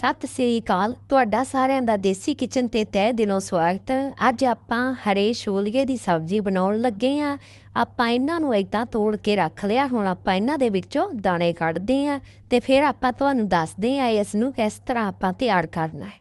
ਸਤਿ ਸ੍ਰੀ ਅਕਾਲ। ਤੁਹਾਡਾ ਸਾਰਿਆਂ ਦਾ ਦੇਸੀ ਕਿਚਨ ਤੇ ਤਹਿ ਦਿਲੋਂ ਸਵਾਗਤ। ਅੱਜ ਆਪਾਂ ਹਰੇ ਛੋਲੀਏ ਦੀ ਸਬਜ਼ੀ ਬਣਾਉਣ ਲੱਗੇ ਆ ਆਪਾਂ ਇਹਨਾਂ ਨੂੰ ਇਦਾਂ ਤੋੜ ਕੇ ਰੱਖ ਲਿਆ। ਹੁਣ ਆਪਾਂ ਇਹਨਾਂ ਦੇ ਵਿੱਚੋਂ ਦਾਣੇ ਕੱਢਦੇ ਆ ਤੇ ਫਿਰ ਆਪਾਂ ਤੁਹਾਨੂੰ ਦੱਸਦੇ ਆ ਇਸ ਨੂੰ ਕਿਸ ਤਰ੍ਹਾਂ ਆਪਾਂ ਤਿਆਰ ਕਰਨਾ ਹੈ।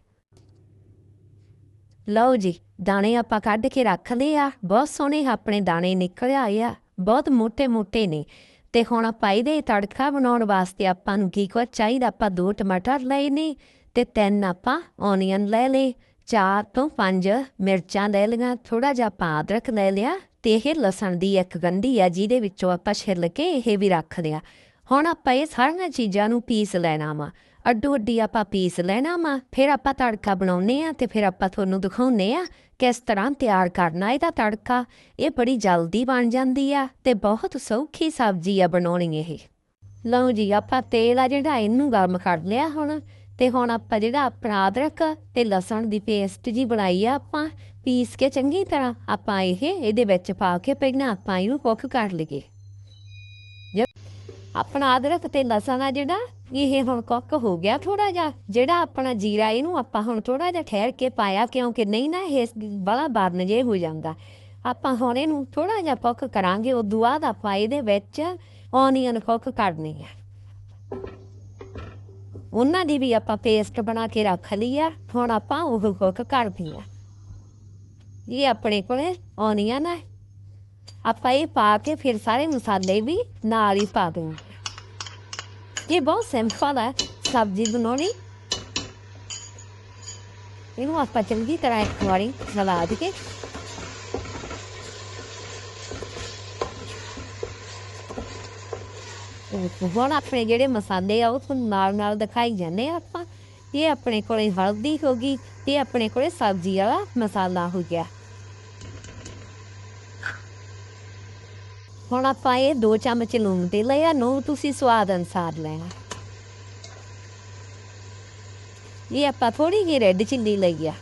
ਲਓ ਜੀ, ਦਾਣੇ ਆਪਾਂ ਕੱਢ ਕੇ ਰੱਖ ਲਏ ਆ। ਬਹੁਤ ਸੋਹਣੇ ਆਪਣੇ ਦਾਣੇ ਨਿਕਲ ਆਏ ਆ। ਬਹੁਤ ਮੋٹے ਮੋٹے ਨੇ। ਤੇ ਹੁਣ ਆਪਾਂ ਇਹਦੇ ਤੜਕਾ ਬਣਾਉਣ ਵਾਸਤੇ ਆਪਾਂ ਨੂੰ ਕੀ ਕੁਛ ਚਾਹੀਦਾ? ਆਪਾਂ ਦੋ ਟਮਾਟਰ ਲਏ ਨੇ ਤੇ ਤਿੰਨ ਆਪਾਂ ਓਨੀਅਨ ਲੈ ਲਏ, ਚਾਰ ਤੋਂ ਪੰਜ ਮਿਰਚਾਂ ਲੈ ਲਈਆਂ ਥੋੜਾ ਜਿਹਾ ਆਪਾਂ ਅਦਰਕ ਲੈ ਲਿਆ ਤੇ ਇਹ ਲਸਣ ਦੀ ਇੱਕ ਗੰਢੀ ਆ ਜਿਹਦੇ ਵਿੱਚੋਂ ਆਪਾਂ ਛਿੱਲ ਕੇ ਇਹ ਵੀ ਰੱਖ ਲਿਆ। ਹੁਣ ਆਪਾਂ ਇਹ ਸਾਰੀਆਂ ਚੀਜ਼ਾਂ ਨੂੰ ਪੀਸ ਲੈਣਾ ਵਾ। ਅੱਡੋ ਅੱਡੀ ਆਪਾਂ ਪੀਸ ਲੈਣਾ ਵਾ, ਫਿਰ ਆਪਾਂ ਤੜਕਾ ਬਣਾਉਨੇ ਆ ਤੇ ਫਿਰ ਆਪਾਂ ਤੁਹਾਨੂੰ ਦਿਖਾਉਨੇ ਆ ਕਿਸ ਤਰ੍ਹਾਂ ਤਿਆਰ ਕਰਨਾ ਇਹਦਾ ਤੜਕਾ। ਇਹ ਬੜੀ ਜਲਦੀ ਬਣ ਜਾਂਦੀ ਆ ਤੇ ਬਹੁਤ ਸੌਖੀ ਸਬਜ਼ੀ ਆ ਬਣਾਉਣੀ ਇਹ। ਲਓ ਜੀ, ਆਪਾਂ ਤੇਲ ਆ ਜਿਹੜਾ ਇਹਨੂੰ ਗਰਮ ਕਰ ਲਿਆ ਹੁਣ ਤੇ ਹੁਣ ਆਪਾਂ ਜਿਹੜਾ ਆਪਣਾ ਅਦਰਕ ਤੇ ਲਸਣ ਦੀ ਪੇਸਟ ਜੀ ਬਣਾਈ ਆ ਆਪਾਂ, ਪੀਸ ਕੇ ਚੰਗੀ ਤਰ੍ਹਾਂ ਆਪਾਂ ਇਹ ਇਹਦੇ ਵਿੱਚ ਪਾ ਕੇ ਪਹਿਲਾਂ ਆਪਾਂ ਇਹਨੂੰ ਕੁੱਕ ਕਰ ਲਈਏ। ਆਪਣਾ ਅਦਰਕ ਤੇ ਲਸਣ ਆ ਜਿਹੜਾ ਇਹ ਹੁਣ ਕੁੱਕ ਹੋ ਗਿਆ ਥੋੜਾ ਜਿਹਾ, ਜਿਹੜਾ ਆਪਣਾ ਜੀਰਾ ਇਹਨੂੰ ਆਪਾਂ ਹੁਣ ਥੋੜਾ ਜਿਹਾ ਠਹਿਰ ਕੇ ਪਾਇਆ ਕਿਉਂਕਿ ਨਹੀਂ ਨਾ ਇਹ ਬੜਾ ਬਾਰਨ ਜੇ ਹੋ ਜਾਂਦਾ। ਆਪਾਂ ਹੁਣ ਇਹਨੂੰ ਥੋੜਾ ਜਿਹਾ ਕੁੱਕ ਕਰਾਂਗੇ, ਉਹ ਦੁਆ ਦਾ ਆਪਾਂ ਇਹਦੇ ਵਿੱਚ ਓਨੀਅਨ ਕੁੱਕ ਕਰਨੀ ਹੈ ਉਹਨਾਂ ਦੀ ਵੀ ਆਪਾਂ ਪੇਸਟ ਬਣਾ ਕੇ ਰੱਖ ਲਈ ਆ, ਹੁਣ ਆਪਾਂ ਉਹ ਕੁੱਕ ਕਰਦੀ ਆ। ਇਹ ਆਪਣੇ ਕੋਲੇ ਓਨੀਅਨ ਹੈ ਆਪਾਂ ਇਹ ਪਾ ਕੇ ਫਿਰ ਸਾਰੇ ਮਸਾਲੇ ਵੀ ਨਾਲ ਹੀ ਪਾ ਦੂੰਗੇ ਇਹ ਬਹੁਤ ਸਿੰਪਲ ਹੈ, ਸਬਜ਼ੀ ਬਣਾਉਣੀ। ਇਹਨੂੰ ਆਪਾਂ ਚੰਗੀ ਤਰ੍ਹਾਂ ਇੱਕ ਵਾਰੀ ਹਿਲਾ ਕੇ ਹੁਣ ਆਪਣੇ ਜਿਹੜੇ ਮਸਾਲੇ ਆ, ਉਹ ਤੁਹਾਨੂੰ ਨਾਲ ਨਾਲ ਦਿਖਾਈ ਜਾਂਦੇ ਆ ਆਪਾਂ। ਇਹ ਆਪਣੇ ਕੋਲੇ ਹਲਦੀ ਹੋ ਗਈ ਤੇ ਆਪਣੇ ਕੋਲੇ ਸਬਜ਼ੀ ਵਾਲਾ ਮਸਾਲਾ ਹੋ ਗਿਆ। ਹੁਣ ਆਪਾਂ ਇਹ ਦੋ ਚਮਚ ਲੂਣ ਦੇ ਲਿਆ ਨੂੰ ਤੁਸੀਂ ਸਵਾਦ ਅਨਸਾਰ ਲੈਣਾ। ਇਹ ਆਪਾਂ ਥੋੜੀ ਜਿਹੀ ਰੈੱਡ ਚਿੱਲੀ ਲਈ ਆ।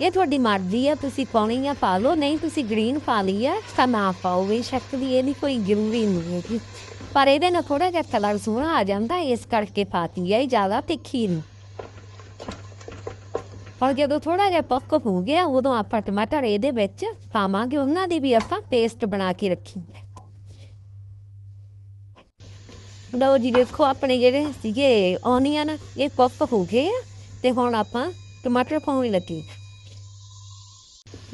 ਇਹ ਤੁਹਾਡੀ ਮਰਜ਼ੀ ਆ, ਤੁਸੀਂ ਪਾਉਣੀ ਆ, ਪਾ ਲਓ, ਨਹੀਂ ਤੁਸੀਂ ਗ੍ਰੀਨ ਪਾ ਲਈ ਆ, ਤਾਂ ਨਾ ਪਾਓ ਵੀ ਸ਼ੱਕ ਦੀ ਇਹ ਨਹੀਂ ਕੋਈ ਜ਼ਰੂਰੀ ਨਹੀਂ ਹੈ ਪਰ ਇਹਦੇ ਨਾਲ ਥੋੜਾ ਜਿਹਾ ਕਲਰ ਸੋਹਣਾ ਆ ਜਾਂਦਾ, ਇਸ ਕਰਕੇ ਪਾਤੀ ਆ, ਇਹ ਜ਼ਿਆਦਾ ਤਿੱਖੀ ਨਹੀਂ। ਹੁਣ ਜਦੋਂ ਥੋੜਾ ਜਿਹਾ ਪੱਕ ਹੋ ਗਿਆ, ਉਦੋਂ ਆਪਾਂ ਟਮਾਟਰ ਇਹਦੇ ਵਿੱਚ ਪਾਵਾਂਗੇ। ਉਹਨਾਂ ਦੀ ਵੀ ਆਪਾਂ ਪੇਸਟ ਬਣਾ ਕੇ ਰੱਖੀ। ਲਓ ਜੀ, ਦੇਖੋ ਆਪਣੇ ਜਿਹੜੇ ਸੀਗੇ ਓਨੀਅਨ ਇਹ ਪੱਕ ਹੋ ਗਏ ਤੇ ਹੁਣ ਆਪਾਂ ਟਮਾਟਰ ਪਾਉਣ ਲੱਗੇ।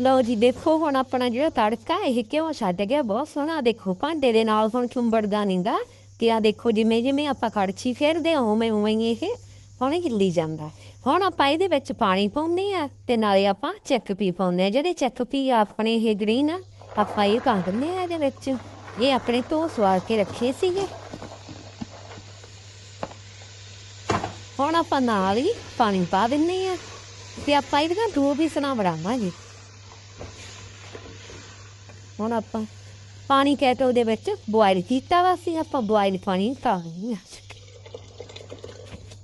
ਲਓ ਜੀ, ਦੇਖੋ ਹੁਣ ਆਪਣਾ ਜਿਹੜਾ ਤੜਕਾ, ਇਹ ਕਿਉਂ ਛੱਡ ਗਿਆ? ਬਹੁਤ ਸੋਹਣਾ। ਦੇਖੋ, ਭਾਂਡੇ ਦੇ ਨਾਲ ਹੁਣ ਚੁੰਬੜਦਾ ਨਹੀਂਗਾ ਕਿ ਆ ਦੇਖੋ ਜਿਵੇਂ ਜਿਵੇਂ ਆਪਾਂ ਕੜਛੀ ਫੇਰਦੇ ਹਾਂ ਉਵੇਂ ਉਵੇਂ ਹੀ ਇਹ ਹੁਣ ਹਿੱਲੀ ਜਾਂਦਾ। ਹੁਣ ਆਪਾਂ ਇਹਦੇ ਵਿੱਚ ਪਾਣੀ ਪਾਉਂਦੇ ਆ ਤੇ ਨਾਲੇ ਆਪਾਂ ਚੈੱਕ ਪੀ ਪਾਉਂਦੇ ਆ ਜਿਹੜੇ ਚੈੱਕ ਪੀ ਆਪਣੇ ਇਹ ਗ੍ਰੀਨ ਆ, ਆਪਾਂ ਇਹ ਪਾ ਦਿੰਦੇ ਆ ਇਹਦੇ ਵਿੱਚ। ਇਹ ਆਪਣੇ ਤੋਂ ਸਵਾਰ ਕੇ ਰੱਖੇ ਸੀਗੇ। ਹੁਣ ਆਪਾਂ ਨਾਲ ਹੀ ਪਾਣੀ ਪਾ ਦਿੰਨੇ ਆ ਤੇ ਆਪਾਂ ਇਹਦੀਆਂ ਦੋ ਵੀ ਸਨਾ ਬਣਾਵਾਂਗੇ। ਹੁਣ ਆਪਾਂ ਪਾਣੀ ਕੈਟੋ ਦੇ ਵਿੱਚ ਬੁਆਇਲ ਕੀਤਾ ਵਾ ਸੀ, ਆਪਾਂ ਬੁਆਇਲ ਪਾਣੀ ਪਾ ਦਿੰਦੇ ਆ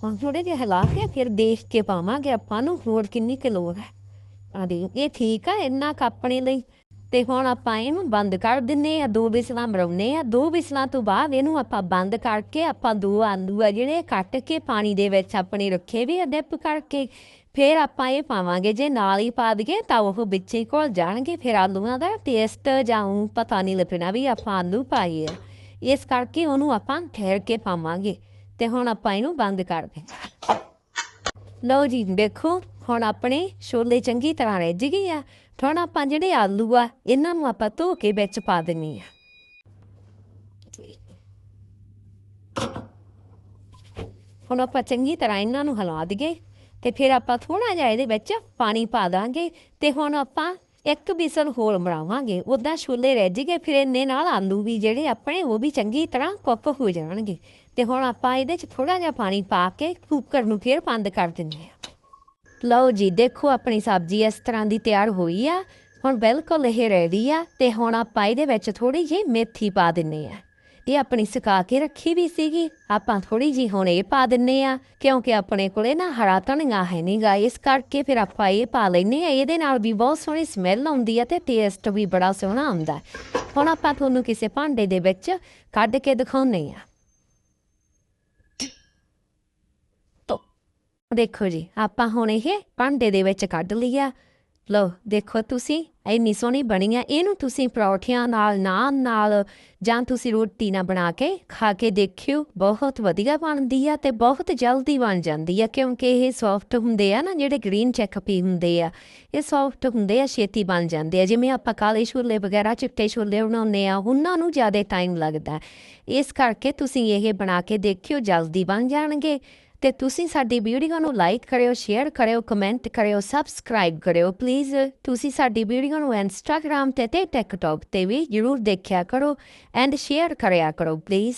ਹੁਣ ਥੋੜੇ ਜਿਹਾ ਹਿਲਾ ਕੇ ਫਿਰ ਦੇਖ ਕੇ ਪਾਵਾਂਗੇ ਆਪਾਂ ਨੂੰ ਹੋਰ ਕਿੰਨੀ ਕਿ ਲੋੜ ਹੈ। ਆ ਦੇ ਇਹ ਠੀਕ ਆ, ਇੰਨਾ ਕੁ ਆਪਣੇ ਲਈ। ਤੇ ਹੁਣ ਆਪਾਂ ਇਹਨੂੰ ਬੰਦ ਕਰ ਦਿੰਨੇ ਆ, ਦੋ ਬਿਸਲਾਂ ਮਰਾਉਨੇ ਆ। ਦੋ ਬਿਸਲਾਂ ਤੋਂ ਬਾਅਦ ਇਹਨੂੰ ਆਪਾਂ ਬੰਦ ਕਰਕੇ ਆਪਾਂ ਦੋ ਆਲੂ ਆ ਜਿਹੜੇ ਕੱਟ ਕੇ ਪਾਣੀ ਦੇ ਵਿੱਚ ਆਪਣੇ ਰੱਖੇ ਵੀ ਆ, ਡਿਪ ਕਰਕੇ। ਫਿਰ ਆਪਾਂ ਇਹ ਪਾਵਾਂਗੇ, ਜੇ ਨਾਲ ਹੀ ਪਾ ਦਈਏ ਤਾਂ ਉਹ ਵਿੱਚ ਹੀ ਘੁਲ ਜਾਣਗੇ। ਫਿਰ ਆਲੂਆਂ ਦਾ ਟੇਸਟ ਜਾਉਂ ਪਤਾ ਨਹੀਂ ਲੱਗਣਾ ਵੀ ਆਪਾਂ ਆਲੂ ਪਾਏ ਆ। ਇਸ ਕਰਕੇ ਉਹਨੂੰ ਆਪਾਂ ਠਹਿਰ ਕੇ ਪਾਵਾਂਗੇ। ਤੇ ਹੁਣ ਆਪਾਂ ਇਹਨੂੰ ਬੰਦ ਕਰ ਲਓ ਜੀ, ਦੇਖੋ, ਹੁਣ ਆਪਣੇ ਛੋਲੇ ਚੰਗੀ ਤਰ੍ਹਾਂ ਰਿੱਝ ਗਏ ਆ। ਹੁਣ ਆਪਾਂ ਜਿਹੜੇ ਆਲੂ ਆ, ਇਹਨਾਂ ਨੂੰ ਆਪਾਂ ਧੋ ਕੇ ਵਿੱਚ ਪਾ ਦੇਣੀ ਆ। ਹੁਣ ਆਪਾਂ ਚੰਗੀ ਤਰ੍ਹਾਂ ਇਹਨਾਂ ਨੂੰ ਹਿਲਾ ਦਈਏ ਤੇ ਫਿਰ ਆਪਾਂ ਥੋੜਾ ਜਿਹਾ ਇਹਦੇ ਵਿੱਚ ਪਾਣੀ ਪਾ ਦਾਂਗੇ ਤੇ ਹੁਣ ਆਪਾਂ ਇੱਕ ਬਿਸਲ ਹੋਰ ਬਣਾਵਾਂਗੇ ਉਦਾਂ ਛੋਲੇ ਰਹਿ ਜੀਗੇ, ਫਿਰ ਇੰਨੇ ਨਾਲ ਆਲੂ ਵੀ ਜਿਹੜੇ ਆਪਣੇ, ਉਹ ਵੀ ਚੰਗੀ ਤਰ੍ਹਾਂ ਕੁੱਕ ਹੋ ਜਾਣਗੇ। ਤੇ ਹੁਣ ਆਪਾਂ ਇਹਦੇ 'ਚ ਥੋੜਾ ਜਿਹਾ ਪਾਣੀ ਪਾ ਕੇ ਕੁੱਕਰ ਨੂੰ ਫਿਰ ਬੰਦ ਕਰ ਦਿੰਦੇ ਹਾਂ। ਲਓ ਜੀ, ਦੇਖੋ ਆਪਣੀ ਸਬਜ਼ੀ ਇਸ ਤਰ੍ਹਾਂ ਦੀ ਤਿਆਰ ਹੋਈ ਆ। ਹੁਣ ਬਿਲਕੁਲ ਇਹ ਰੈਡੀ ਆ ਤੇ ਹੁਣ ਆਪਾਂ ਇਹਦੇ ਵਿੱਚ ਥੋੜੀ ਜਿਹੀ ਮੇਥੀ ਪਾ ਦਿੰਨੇ ਆ ਇਹ ਆਪਣੀ ਸੁਕਾ ਕੇ ਰੱਖੀ ਵੀ ਸੀਗੀ। ਆਪਾਂ ਥੋੜੀ ਜੀ ਹੁਣ ਇਹ ਪਾ ਦਿੰਨੇ ਆ, ਕਿਉਂਕਿ ਆਪਣੇ ਕੋਲੇ ਨਾ ਹਰਾ ਧਨੀਆ ਹੈ ਨਹੀਂਗਾ ਇਸ ਕਰਕੇ ਫਿਰ ਆਪਾਂ ਇਹ ਪਾ ਲੈਨੇ ਆ। ਇਹਦੇ ਨਾਲ ਵੀ ਬਹੁਤ ਸੋਹਣੀ ਸਮੈਲ ਆਉਂਦੀ ਆ ਤੇ ਟੇਸਟ ਵੀ ਬੜਾ ਸੋਹਣਾ ਆਉਂਦਾ। ਹੁਣ ਆਪਾਂ ਤੁਹਾਨੂੰ ਕਿਸੇ ਭਾਂਡੇ ਦੇ ਵਿੱਚ ਕੱਢ ਕੇ ਦਿਖਾਉਨੇ ਆ। ਦੇਖੋ ਜੀ, ਆਪਾਂ ਹੁਣ ਇਹ ਭਾਂਡੇ ਦੇ ਵਿੱਚ ਕੱਢ ਲਿਆ ਲਓ, ਦੇਖੋ ਤੁਸੀਂ ਇੰਨੀ ਸੋਹਣੀ ਬਣੀ ਆ, ਇਹਨੂੰ ਤੁਸੀਂ ਪਰੌਠਿਆਂ ਨਾਲ, ਨਾਨ ਨਾਲ, ਜਾਂ ਤੁਸੀਂ ਰੋਟੀ ਨਾਲ ਬਣਾ ਕੇ ਖਾ ਕੇ ਦੇਖਿਓ, ਬਹੁਤ ਵਧੀਆ ਬਣਦੀ ਆ ਤੇ ਬਹੁਤ ਜਲਦੀ ਬਣ ਜਾਂਦੀ ਆ, ਕਿਉਂਕਿ ਇਹ ਸੌਫਟ ਹੁੰਦੇ ਆ ਨਾ, ਜਿਹੜੇ ਗ੍ਰੀਨ ਚੈਕਪੀ ਹੁੰਦੇ ਆ, ਇਹ ਸੌਫਟ ਹੁੰਦੇ ਆ, ਛੇਤੀ ਬਣ ਜਾਂਦੇ ਆ, ਜਿਵੇਂ ਆਪਾਂ ਕਾਲੇ ਛੋਲੇ ਵਗੈਰਾ, ਚਿੱਟੇ ਛੋਲੇ ਬਣਾਉਂਦੇ ਆ, ਉਹਨਾਂ ਨੂੰ ਜ਼ਿਆਦਾ ਟਾਈਮ ਲੱਗਦਾ। ਇਸ ਕਰਕੇ ਤੁਸੀਂ ਇਹ ਬਣਾ ਕੇ ਦੇਖਿਓ, ਜਲਦੀ ਬਣ ਜਾਣਗੇ। ਤੇ ਤੁਸੀਂ ਸਾਡੀ ਵੀਡੀਓ ਨੂੰ ਲਾਈਕ ਕਰਿਓ ਸ਼ੇਅਰ ਕਰਿਓ ਕਮੈਂਟ ਕਰਿਓ ਸਬਸਕ੍ਰਾਈਬ ਕਰਿਓ ਪਲੀਜ਼ ਤੁਸੀਂ ਸਾਡੀ ਵੀਡੀਓ ਨੂੰ ਇੰਸਟਾਗ੍ਰam ਤੇ ਤੇ ਟਿਕਟੌਕ ਤੇ ਵੀ ਜਰੂਰ ਦੇਖਿਆ ਕਰੋ ਐਂਡ ਸ਼ੇਅਰ ਕਰਿਆ ਕਰੋ ਪਲੀਜ਼